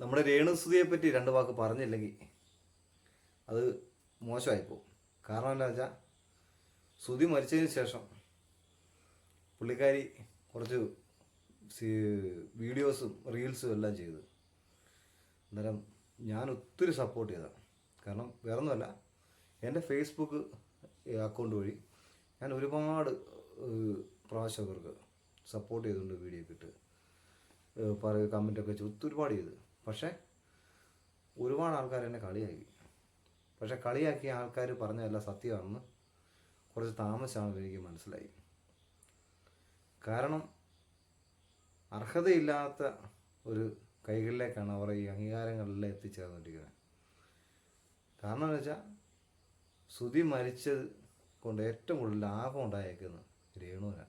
നമ്മുടെ രേണുസുതിയെ പറ്റി രണ്ട് വാക്ക് പറഞ്ഞില്ലെങ്കിൽ അത് മോശമായിപ്പോവും. കാരണം എന്താ വെച്ചാൽ സുതി മരിച്ചതിന് ശേഷം പുള്ളിക്കാരി കുറച്ച് വീഡിയോസും റീൽസും എല്ലാം ചെയ്തു. അന്നേരം ഞാൻ ഒത്തിരി സപ്പോർട്ട് ചെയ്തതാണ് കാരണം വേറൊന്നുമല്ല എന്റെ ഫേസ്ബുക്ക് അക്കൗണ്ട് വഴി ഞാൻ ഒരുപാട് പ്രാവശ്യം അവർക്ക് സപ്പോർട്ട് ചെയ്തുകൊണ്ട് വീഡിയോ ഏഹ്, പറയുക കമന്റൊക്കെ ഒത്തിരി ഒരുപാട് ചെയ്ത്. പക്ഷേ ഒരുപാട് ആൾക്കാർ എന്നെ കളിയാക്കി. പക്ഷെ കളിയാക്കിയ ആൾക്കാർ പറഞ്ഞതല്ല സത്യമാണെന്ന് കുറച്ച് താമസമാണ് എനിക്ക് മനസ്സിലായി. കാരണം അർഹതയില്ലാത്ത ഒരു കൈകളിലേക്കാണ് അവർ ഈ അംഗീകാരങ്ങളെല്ലാം എത്തിച്ചേർന്നിരിക്കുന്നത്. കാരണം എന്ന് വെച്ചാൽ സുതി മരിച്ചത് കൊണ്ട് ഏറ്റവും കൂടുതൽ ലാഭം ഉണ്ടായേക്കുന്നത് രേണുവിനാണ്.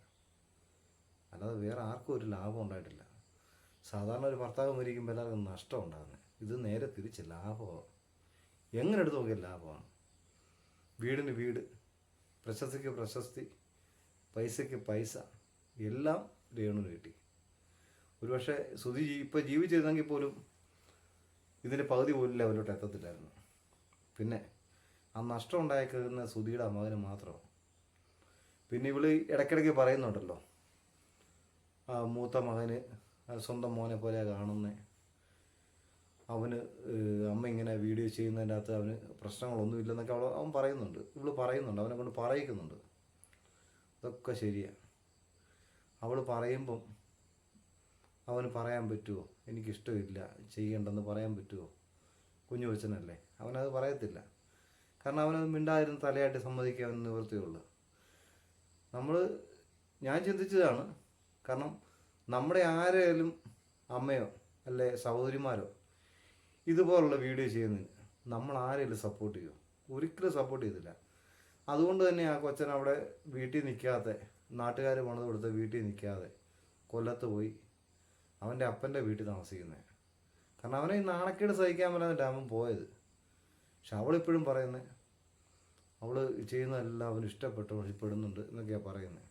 അല്ലാതെ വേറെ ആർക്കും ഒരു ലാഭം ഉണ്ടായിട്ടില്ല. സാധാരണ ഒരു ഭർത്താവ് മരിക്കുമ്പോൾ എല്ലാവർക്കും നഷ്ടം ഉണ്ടാകുന്നത് ഇത് നേരെ തിരിച്ച് ലാഭമാണ് എങ്ങനെ എടുത്ത് നോക്കിയാൽ ലാഭമാണ് വീടിന് വീട് പ്രശസ്തിക്ക് പ്രശസ്തി പൈസയ്ക്ക് പൈസ എല്ലാം രേണു കിട്ടി. ഒരുപക്ഷെ സുധി ഇപ്പോൾ ജീവിച്ചിരുന്നെങ്കിൽ പോലും ഇതിന്റെ പകുതി പോലും ലെവലോട്ട് എത്തത്തില്ലായിരുന്നു. പിന്നെ ആ നഷ്ടം ഉണ്ടായേക്കുന്ന സുധിയുടെ മകന് മാത്രമാണ്. പിന്നെ ഇവൾ ഇടയ്ക്കിടയ്ക്ക് പറയുന്നുണ്ടല്ലോ ആ മൂത്ത മകന് സ്വന്തം മോനെ പോലെ കാണുന്നത് അവന് അമ്മ ഇങ്ങനെ വീഡിയോ ചെയ്യുന്നതിന്റെ അകത്ത് അവന് പ്രശ്നങ്ങളൊന്നുമില്ലെന്നൊക്കെ അവൾ അവൻ പറയുന്നുണ്ട്. ഇവൾ പറയുന്നുണ്ട്. അവനെ കൊണ്ട് പറയിക്കുന്നുണ്ട്. ഇതൊക്കെ ശരിയാണ് അവൾ പറയുമ്പം അവന് പറയാൻ പറ്റുമോ എനിക്കിഷ്ടമില്ല. ചെയ്യേണ്ടെന്ന് പറയാൻ പറ്റുമോ കുഞ്ഞു കൊച്ചനല്ലേ. അവനത് പറയത്തില്ല. കാരണം അവനത് മിണ്ടാതിരുന്ന് തലയായിട്ട് സമ്മതിക്കാൻ നിവൃത്തിയുള്ളൂ. നമ്മൾ ഞാൻ ചിന്തിച്ചതാണ്. കാരണം നമ്മുടെ ആരെയും അമ്മയോ അല്ലെ സഹോദരിമാരോ ഇതുപോലുള്ള വീഡിയോ ചെയ്യുന്നതിന് നമ്മൾ ആരെങ്കിലും സപ്പോർട്ട് ചെയ്യും? ഒരിക്കലും സപ്പോർട്ട് ചെയ്തില്ല. അതുകൊണ്ട് തന്നെ ആ കൊച്ചൻ അവിടെ വീട്ടിൽ നിൽക്കാതെ നാട്ടുകാർ പണിത് കൊടുത്ത് വീട്ടിൽ നിൽക്കാതെ കൊല്ലത്ത് പോയി അവന്റെ അപ്പന്റെ വീട്ടിൽ താമസിക്കുന്നത് കാരണം അവനെ ഈ നാണക്കേട് സഹിക്കാൻ പറ്റാന്നിട്ട് അവൻ പോയത്. പക്ഷെ അവളിപ്പോഴും പറയുന്നത് അവൾ ചെയ്യുന്നതെല്ലാം അവന് ഇഷ്ടപ്പെട്ടു ഇഷ്ടപ്പെടുന്നുണ്ട് എന്നൊക്കെയാണ് പറയുന്നത്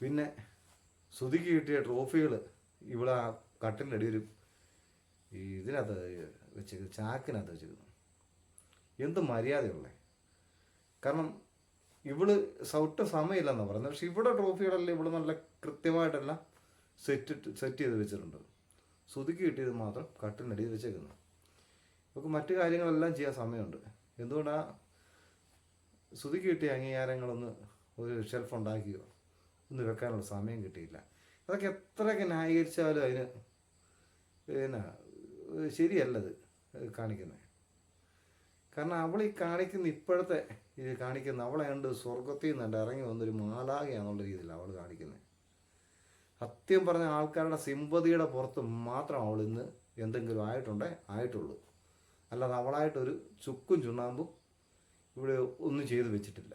പിന്നെ ശ്രുതിക്ക് കിട്ടിയ ട്രോഫികൾ ഇവിടെ ആ കട്ടിലിന്റെ അടി ഒരു ഇതിനകത്ത് വെച്ച് ചാക്കിനകത്ത് വെച്ചിരുന്നു. എന്ത് മര്യാദയുള്ളേ? കാരണം ഇവൾ സൗട്ട് സമയമില്ലെന്നാണ് പറയുന്നത്. പക്ഷെ ഇവിടെ ട്രോഫികളെല്ലാം ഇവിടെ നല്ല കൃത്യമായിട്ടെല്ലാം സെറ്റ് സെറ്റ് ചെയ്ത് വെച്ചിട്ടുണ്ട്. ശ്രുതിക്ക് കിട്ടിയത് മാത്രം കട്ടിലിനടിയിൽ വെച്ചേക്കുന്നു. നമുക്ക് മറ്റു കാര്യങ്ങളെല്ലാം ചെയ്യാൻ സമയമുണ്ട്. എന്തുകൊണ്ടാണ് ശ്രുതിക്ക് കിട്ടിയ അംഗീകാരങ്ങളൊന്ന് ഒരു ഷെൽഫ് ഉണ്ടാക്കിയോ? ഒന്ന് വെക്കാനുള്ള സമയം കിട്ടിയില്ല. അതൊക്കെ എത്രയൊക്കെ ന്യായീകരിച്ചാലും അതിന് പിന്നെ ശരിയല്ലത് കാണിക്കുന്നത്. കാരണം അവൾ ഈ കാണിക്കുന്ന ഇപ്പോഴത്തെ ഇത് കാണിക്കുന്ന അവളെ കണ്ട് സ്വർഗത്തിൽ നിന്നുണ്ട് ഇറങ്ങി വന്നൊരു മാലാകയാണെന്നുള്ള രീതിയിൽ അവൾ കാണിക്കുന്നത്. സത്യം പറഞ്ഞ ആൾക്കാരുടെ സിമ്പതിയുടെ പുറത്ത് മാത്രം അവൾ ഇന്ന് എന്തെങ്കിലും ആയിട്ടുണ്ടേ ആയിട്ടുള്ളൂ. അല്ലാതെ അവളായിട്ടൊരു ചുക്കും ചുണ്ണാമ്പും ഇവിടെ ഒന്നും ചെയ്തു വെച്ചിട്ടില്ല.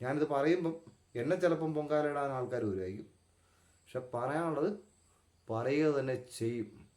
ഞാനിത് പറയുമ്പം എന്നെ ചിലപ്പം പൊങ്കാലിടാൻ ആൾക്കാർ വരുമായിരിക്കും പക്ഷെ പറയാനുള്ളത് പറയുക തന്നെ ചെയ്യും.